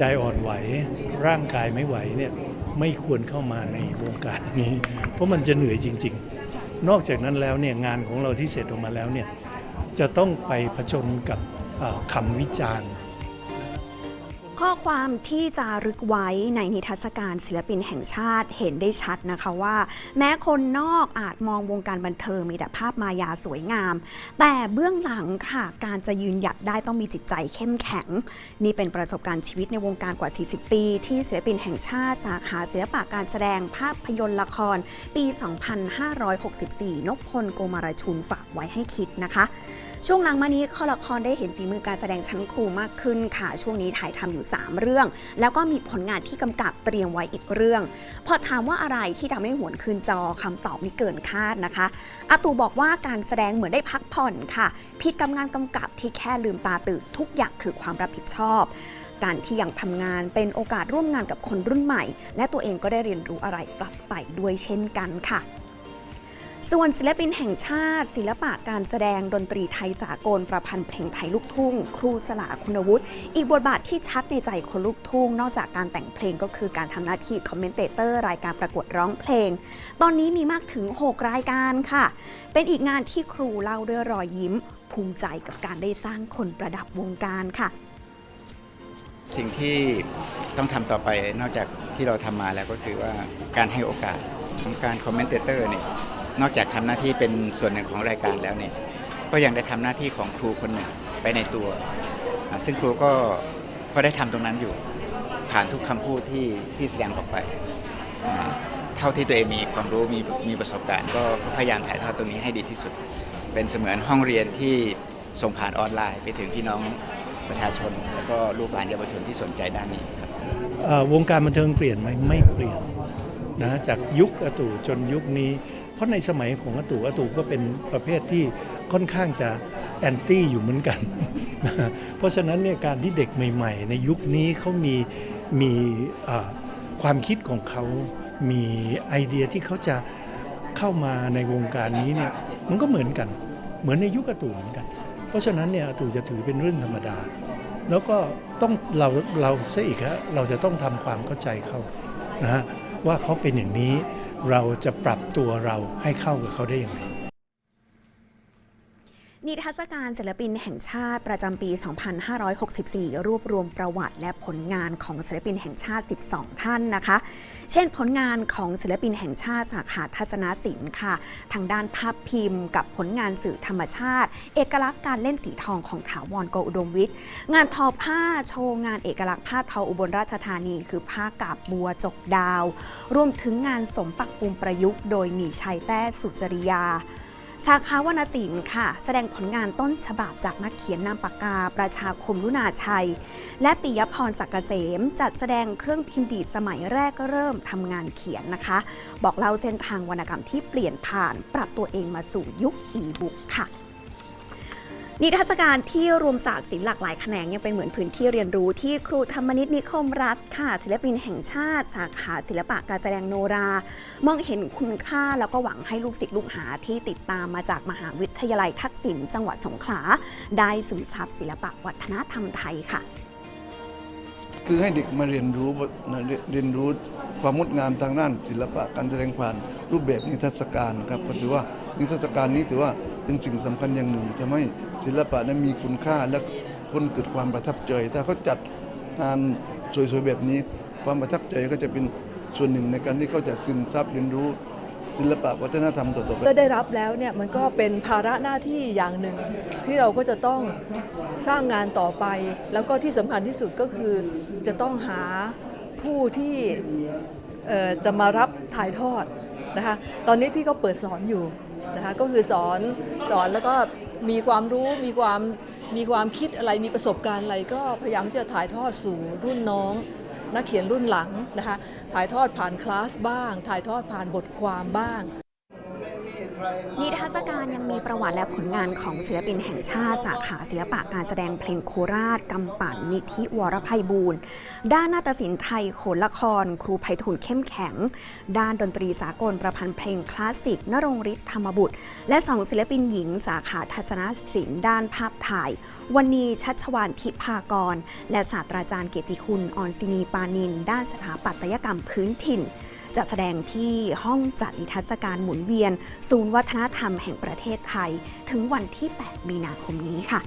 ใจอ่อนไหวร่างกายไม่ไหวเนี่ยไม่ควรเข้ามาในวงการนี้ เพราะมันจะเหนื่อยจริง ๆ นอกจากนั้นแล้วเนี่ยงานของเราที่เสร็จออกมาแล้วเนี่ยจะต้องไปผจญกับคำวิจารณ์ ข้อความที่จารึกไว้ในนิทรรศการศิลปินแห่งชาติเห็นได้ชัดนะคะว่า แม้คนนอกอาจมองวงการบันเทิงมีแต่ภาพมายาสวยงาม แต่เบื้องหลังค่ะการจะยืนหยัดได้ต้องมีจิตใจเข้มแข็ง นี่เป็นประสบการณ์ชีวิตในวงการกว่า 40 ปี ที่ศิลปินแห่งชาติสาขาศิลปะการแสดงภาพยนตร์ละคร ปี 2564 นพพลโกมารชุนฝากไว้ให้คิดนะคะ ช่วงหลังมานี้ข้อละครได้เห็นฝีมือการแสดงชั้นครูมากขึ้นค่ะ ช่วงนี้ถ่ายทำอยู่ 3 เรื่อง แล้วก็มีผลงานที่กำกับเตรียมไว้อีกเรื่อง พอถามว่าอะไรที่ทำให้หวนคืนจอคำตอบไม่เกินคาดนะคะอาตูบอกว่าการแสดงเหมือนได้พักผ่อนค่ะผิดกับงานกำกับที่แค่ลืมตาตื่นทุกอย่างคือความรับผิดชอบการที่ยังทำงานเป็นโอกาสร่วมงานกับคนรุ่นใหม่ และตัวเองก็ได้เรียนรู้อะไรกลับไปด้วยเช่นกันค่ะ ส่วนศิลปินแห่งชาติ ศิลปะการแสดงดนตรีไทยสากลประพันธ์เพลงไทยลูกทุ่ง ครูสลาคุณวุฒิอีกบทบาทที่ชัดในใจคนลูกทุ่ง นอกจากการแต่งเพลงก็คือการทำหน้าที่คอมเมนเตเตอร์รายการประกวดร้องเพลง ตอนนี้มีมากถึง 6 รายการค่ะ เป็นอีกงานที่ครูเล่าด้วยรอยยิ้ม ภูมิใจกับการได้สร้างคนประดับวงการค่ะ สิ่งที่ต้องทำต่อไปนอกจากที่เราทำมาแล้วก็คือว่าการให้โอกาสของการคอมเมนเตเตอร์เนี่ย นอกจากทำหน้าที่เป็นส่วนหนึ่งของรายการแล้วเนี่ยก็ยังได้ทำหน้าที่ของครูคนหนึ่งไปในตัว ซึ่งครูก็ก็ได้ทำตรงนั้นอยู่ ผ่านทุกคำพูดที่ที่แสดงออกไป เท่าที่ตัวเองมีความรู้มีมีประสบการณ์ ก็พยายามถ่ายทอดตรงนี้ให้ดีที่สุด เป็นเสมือนห้องเรียนที่ส่งผ่านออนไลน์ไปถึงพี่น้องประชาชน แล้วก็ลูกหลานเยาวชนที่สนใจด้านนี้ครับวงการบันเทิงเปลี่ยนไหมไม่เปลี่ยนนะจากยุคอตู่จนยุคนี้ ราะในสมัยของอาตู่อาตู่ก็เป็นประเภทที่ค่อนข้างจะแอนตี้อยู่เหมือนกัน เพราะฉะนั้นเนี่ยการที่เด็กใหม่ ๆ ในยุคนี้เขามีมีความคิดของเขา มีไอเดียที่เขาจะเข้ามาในวงการนี้เนี่ยมันก็เหมือนกัน เหมือนในยุคอาตู่เหมือนกัน เพราะฉะนั้นเนี่ยอาตู่จะถือเป็นเรื่องธรรมดา แล้วก็ต้องเราเราเสียอีกฮะเราจะต้องทำความเข้าใจเขานะฮะว่าเขาเป็นอย่างนี้ เราจะปรับตัวเราให้เข้ากับเขาได้อย่างไร นิทรรศการศิลปินแห่งชาติประจำปี 2564 รวบรวมประวัติและผลงานของศิลปินแห่งชาติ 12 ท่านนะคะ เช่นผลงานของศิลปินแห่งชาติสาขาทัศนศิลป์ค่ะ ทางด้านภาพพิมพ์ กับผลงานสื่อธรรมชาติ เอกลักษณ์การเล่นสีทองของถาวรโกอุดมวิทย์ งานทอผ้าโชว์งานเอกลักษณ์ผ้าทออุบลราชธานี คือผ้ากาบบัวจกดาว รวมถึงงานสมปักปุมประยุกต์ โดยมีชัยแต้สุจริยา สาขาวรรณศิลป์ค่ะ แสดงผลงานต้นฉบับจากนักเขียนนามปากกาประชาคมลุนาชัย และปิยพรศักเกษม จัดแสดงเครื่องพิมพ์ดีดสมัยแรกเริ่มทำงานเขียนนะคะ บอกเล่าเส้นทางวรรณกรรมที่เปลี่ยนผ่าน ปรับตัวเองมาสู่ยุคอีบุ๊กค่ะ นิทรรศการที่รวมศาสตร์ศิลป์หลากหลายแขนงยังเป็นเหมือนพื้นที่เรียนรู้ที่ครูธรรมนิตนิคมรัฐค่ะ ศิลปินแห่งชาติ สาขาศิลปะการแสดงโนรา มองเห็นคุณค่าแล้วก็หวังให้ลูกศิษย์ลูกหาที่ติดตามมาจากมหาวิทยาลัยทักษิณจังหวัดสงขลาได้ซึมซับศิลปะวัฒนธรรมไทยค่ะ คือให้เด็กมาเรียนรู้เรียนรู้ความงดงามทางด้านศิลปะการแสดงผ่านรูปแบบนิทรรศการครับก็ถือว่านิทรรศการนี้ถือว่าเป็นสิ่งสำคัญอย่างหนึ่งทำให้ศิลปะนั้นมีคุณค่าและคนเกิดความประทับใจ ถ้าเขาจัดงานสวยๆแบบนี้ ความประทับใจก็จะเป็นส่วนหนึ่งในการที่เขาจะซึมซับเรียนรู้ ศิลปะวัฒนธรรมต่อไปก็ได้รับแล้วเนี่ยมันก็เป็นภาระหน้าที่อย่างหนึ่ง ที่เราก็จะต้องสร้างงานต่อไป แล้วก็ที่สำคัญที่สุดก็คือจะต้องหาผู้ที่จะมารับถ่ายทอดนะคะตอนนี้พี่ก็เปิดสอนอยู่นะคะก็คือสอนสอนแล้วก็มีความรู้มีความมีความคิดอะไรมีประสบการณ์อะไรก็พยายามที่จะถ่ายทอดสู่รุ่นน้อง นักเขียนรุ่นหลังนะคะถ่ายทอดผ่านคลาสบ้าง ถ่ายทอดผ่านบทความบ้าง นิทรรศการยังมีประวัติและผลงานของศิลปินแห่งชาติ สาขาศิลปะการแสดงเพลงโคราชกำปั่นนิธิวรภัยบูรณ์ด้านนาฏศิลป์ไทยโขนละคร ครูไพฑูรย์เข้มแข็ง ด้านดนตรีสากลประพันธ์เพลงคลาสสิกนรงฤทธิ์ธรรมบุตร และสองศิลปินหญิงสาขาทัศนศิลป์ด้านภาพถ่ายวันนี้ชัชวานทิพากร และศาสตราจารย์เกียรติคุณออนซินีปานิน ด้านสถาปัตยกรรมพื้นถิ่น จะแสดงที่ห้องจัดนิทรรศการหมุนเวียน ศูนย์วัฒนธรรมแห่งประเทศไทย ถึงวันที่ 8 มีนาคมนี้ค่ะ